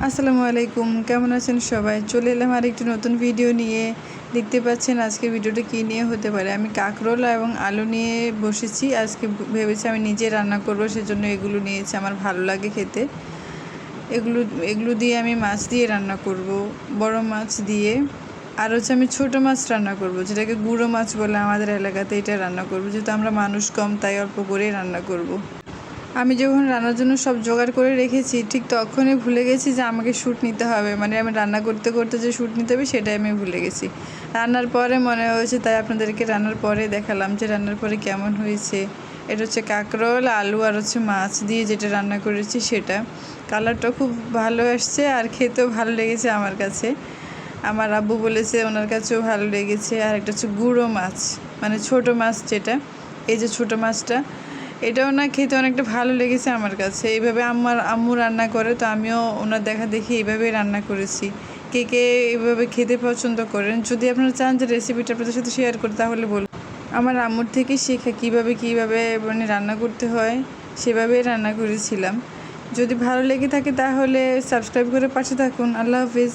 আসসালামু আলাইকুম, কেমন আছেন সবাই? চলে এলাম আর একটি নতুন ভিডিও নিয়ে। দেখতে পাচ্ছেন আজকে ভিডিওটা কী নিয়ে হতে পারে? আমি কাঁকরোল এবং আলু নিয়ে বসেছি। আজকে ভেবেছি আমি নিজে রান্না করব, সেজন্য এগুলো নিয়েছি। আমার ভালো লাগে খেতে। এগুলো এগুলো দিয়ে আমি মাছ দিয়ে রান্না করব, বড় মাছ দিয়ে। আর হচ্ছে আমি ছোটো মাছ রান্না করব, যেটাকে গুঁড়ো মাছ বলে আমাদের এলাকাতে এটা রান্না করব। যেহেতু আমরা মানুষ কম, তাই অল্প করেই রান্না করব। আমি যখন রান্নার জন্য সব জোগাড় করে রেখেছি, ঠিক তখনই ভুলে গেছি যে আমাকে শ্যুট নিতে হবে। মানে আমি রান্না করতে করতে যে শ্যুট নিতে হবে, সেটাই আমি ভুলে গেছি। রান্নার পরে মনে হয়েছে, তাই আপনাদেরকে রান্নার পরে দেখালাম যে রান্নার পরে কেমন হয়েছে। এটা হচ্ছে কাঁকরোল, আলু আর হচ্ছে মাছ দিয়ে যেটা রান্না করেছি সেটা। কালারটা খুব ভালো আসছে আর খেতেও ভালো লেগেছে আমার কাছে। আমার আব্বু বলেছে, ওনার কাছেও ভালো লেগেছে। আর একটা হচ্ছে গুঁড়ো মাছ মানে ছোট মাছ যেটা। এই যে ছোট মাছটা এটাও না খেতে অনেকটা ভালো লেগেছে আমার কাছে। এইভাবে আমার আম্মু রান্না করে, তো আমিও ওনার দেখা দেখি এইভাবেই রান্না করেছি। কে কে এইভাবে খেতে পছন্দ করেন, যদি আপনারা চান যে রেসিপিটা আপনাদের সাথে শেয়ার করতে তাহলে বলুন। আমার আম্মুর থেকে শেখা কীভাবে কীভাবে মানে রান্না করতে হয়, সেভাবেই রান্না করেছিলাম। যদি ভালো লেগে থাকে তাহলে সাবস্ক্রাইব করে পাশে থাকুন। আল্লাহ হাফিজ।